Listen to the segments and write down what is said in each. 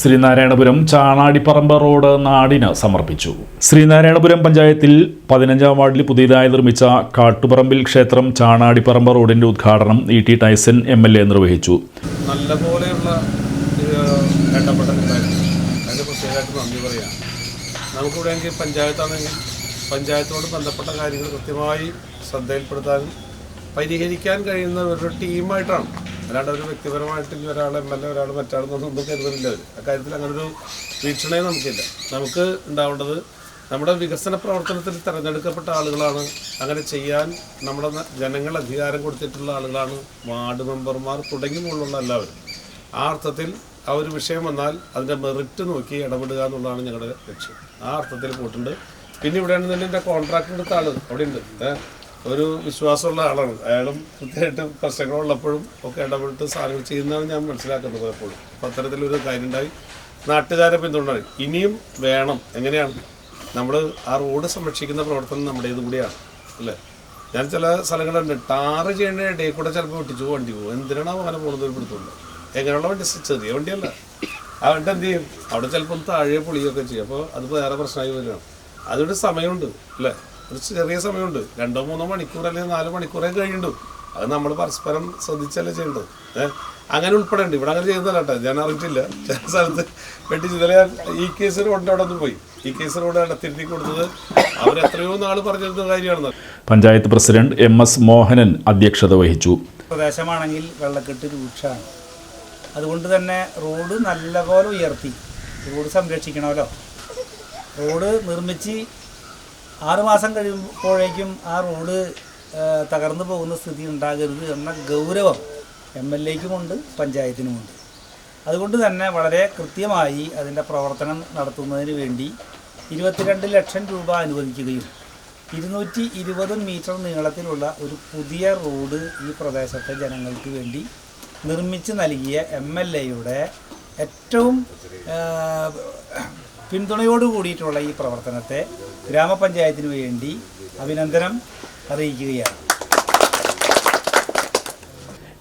Sreenarayanapuram ചാണാടിപ്പറമ്പ് road നാടിന് സമർപ്പിച്ചു. ശ്രീനാരായണപുരം പഞ്ചായത്തിൽ പതിനഞ്ചാം വാർഡിൽ പുതിയതായി നിർമ്മിച്ച കാട്ടുപറമ്പിൽ ക്ഷേത്രം ചാണാടിപ്പറമ്പ് റോഡിന്റെ ഉദ്ഘാടനം E T Tyson M L A നിർവഹിച്ചു. പഞ്ചായത്തോട് ബന്ധപ്പെട്ട കാര്യങ്ങൾ കൃത്യമായി ശ്രദ്ധയിൽപ്പെടുത്താനും പരിഹരിക്കാൻ കഴിയുന്ന ഒരു ടീമായിട്ടാണ് അല്ലാണ്ട് ഒരു വ്യക്തിപരമായിട്ട് ഇനി ഒരാൾ എം എൽ എ ഒരാൾ മറ്റാളെന്നൊന്നും ഒന്നും കരുതുന്നില്ല അവർ അക്കാര്യത്തിൽ അങ്ങനെ ഒരു വീക്ഷണേ നമുക്കില്ല. നമുക്ക് ഉണ്ടാവേണ്ടത് നമ്മുടെ വികസന പ്രവർത്തനത്തിൽ തിരഞ്ഞെടുക്കപ്പെട്ട ആളുകളാണ്. അങ്ങനെ ചെയ്യാൻ നമ്മുടെ ജനങ്ങൾ അധികാരം കൊടുത്തിട്ടുള്ള ആളുകളാണ് വാർഡ് മെമ്പർമാർ തുടങ്ങി മുകളിലുള്ള എല്ലാവരും. ആ അർത്ഥത്തിൽ ആ ഒരു വിഷയം വന്നാൽ അതിന്റെ മെറിറ്റ് നോക്കി ഇടപെടുക എന്നുള്ളതാണ് ഞങ്ങളുടെ ലക്ഷ്യം. ആ അർത്ഥത്തിൽ പോയിട്ടുണ്ട്. പിന്നെ ഇവിടെയാണെന്നുണ്ടെങ്കിൽ എന്റെ കോൺട്രാക്ട് എടുത്ത ആൾ അവിടെ ഉണ്ട് ഒരു വിശ്വാസമുള്ള ആളാണ്. അയാളും കൃത്യമായിട്ട് പ്രശ്നങ്ങളുള്ളപ്പോഴും ഒക്കെ ഇടപെട്ട് സാധനങ്ങൾ ചെയ്യുന്നതാണ് ഞാൻ മനസ്സിലാക്കുന്നത് പലപ്പോഴും അപ്പം അത്തരത്തിലൊരു കാര്യം ഉണ്ടായി നാട്ടുകാരെ പിന്തുണ. ഇനിയും വേണം. എങ്ങനെയാണ്? നമ്മൾ ആ റോഡ് സംരക്ഷിക്കുന്ന പ്രവർത്തനം നമ്മുടെ കൂടിയാണ്. അല്ലേ? ഞാൻ ചില സ്ഥലങ്ങളുണ്ട്. ടാറ് ചെയ്യേണ്ട ഇടയിൽ കൂടെ ചിലപ്പോൾ ഒട്ടിച്ചു വണ്ടി പോകും എന്തിനാണ് അങ്ങനെ പോകുന്നത് ഒരു പിടുത്തുണ്ട് എങ്ങനെയുള്ള വണ്ടി? ചെറിയ വണ്ടിയല്ല. ആ വണ്ടി എന്ത് ചെയ്യും? അവിടെ ചിലപ്പോൾ താഴെ പൊളിയൊക്കെ ചെയ്യും. അപ്പോൾ അത് വേറെ പ്രശ്നമായി വരികയാണ്. അതൊരു സമയമുണ്ട്. അല്ലേ? ഒരു ചെറിയ സമയമുണ്ട്. രണ്ടോ മൂന്നോ മണിക്കൂർ അല്ലെങ്കിൽ നാല് മണിക്കൂറേ കഴിയുള്ളൂ. അത് നമ്മൾ പരസ്പരം ശ്രദ്ധിച്ചല്ലേ ചെയ്യേണ്ടത്. ഏഹ് അങ്ങനെ ഉൾപ്പെടേണ്ട. ഇവിടെ അങ്ങനെ ചെയ്യുന്നതല്ല കേട്ടോ. ഞാൻ അറിഞ്ഞിട്ടില്ല. ചില സ്ഥലത്ത് വെട്ടി ചില ഇ ഈ കേസ് റോഡിന്റെ അവിടെ നിന്ന് പോയി. ഈ കേസ് റോഡ് തിരുത്തി കൊടുത്തത്. അവർ എത്രയോ നാൾ പറഞ്ഞിരുന്ന കാര്യമാണെന്ന് panchayat president M S Mohanan അധ്യക്ഷത വഹിച്ചു. പ്രദേശമാണെങ്കിൽ വെള്ളക്കെട്ട് രൂക്ഷമാണ്. അതുകൊണ്ട് തന്നെ റോഡ് നല്ലപോലെ ഉയർത്തി. റോഡ് സംരക്ഷിക്കണമല്ലോ. റോഡ് നിർമ്മിച്ച് ആറുമാസം കഴിയുമ്പോഴേക്കും ആ റോഡ് തകർന്നു പോകുന്ന സ്ഥിതി ഉണ്ടാകരുത് എന്ന ഗൗരവം എം എൽ എക്കുമുണ്ട് പഞ്ചായത്തിനുമുണ്ട്. അതുകൊണ്ട് തന്നെ വളരെ കൃത്യമായി അതിന്റെ പ്രവർത്തനം നടത്തുന്നതിന് വേണ്ടി ഇരുപത്തിരണ്ട് ലക്ഷം രൂപ അനുവദിക്കുകയും ഇരുന്നൂറ്റി ഇരുപത് മീറ്റർ നീളത്തിലുള്ള ഒരു പുതിയ റോഡ് ഈ പ്രദേശത്തെ ജനങ്ങൾക്ക് വേണ്ടി നിർമ്മിച്ച് നൽകിയ എം എൽ എയുടെ ഏറ്റവും പിന്തുണയോട് കൂടിയിട്ടുള്ള ഈ പ്രവർത്തനത്തെ ഗ്രാമപഞ്ചായത്തിന് വേണ്ടി അഭിനന്ദനം അറിയിക്കുകയാണ്.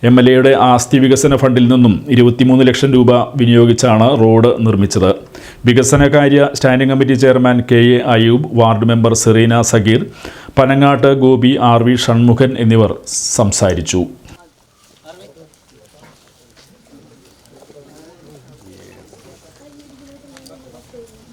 എം എൽ എയുടെ ആസ്തി വികസന ഫണ്ടിൽ നിന്നും ഇരുപത്തിമൂന്ന് ലക്ഷം രൂപ വിനിയോഗിച്ചാണ് റോഡ് നിർമ്മിച്ചത്. വികസനകാര്യ standing committee chairman K A Ayoob ward member Sereena Sageer Panangattu Gopi R V Shanmukhan എന്നിവർ സംസാരിച്ചു. Gracias.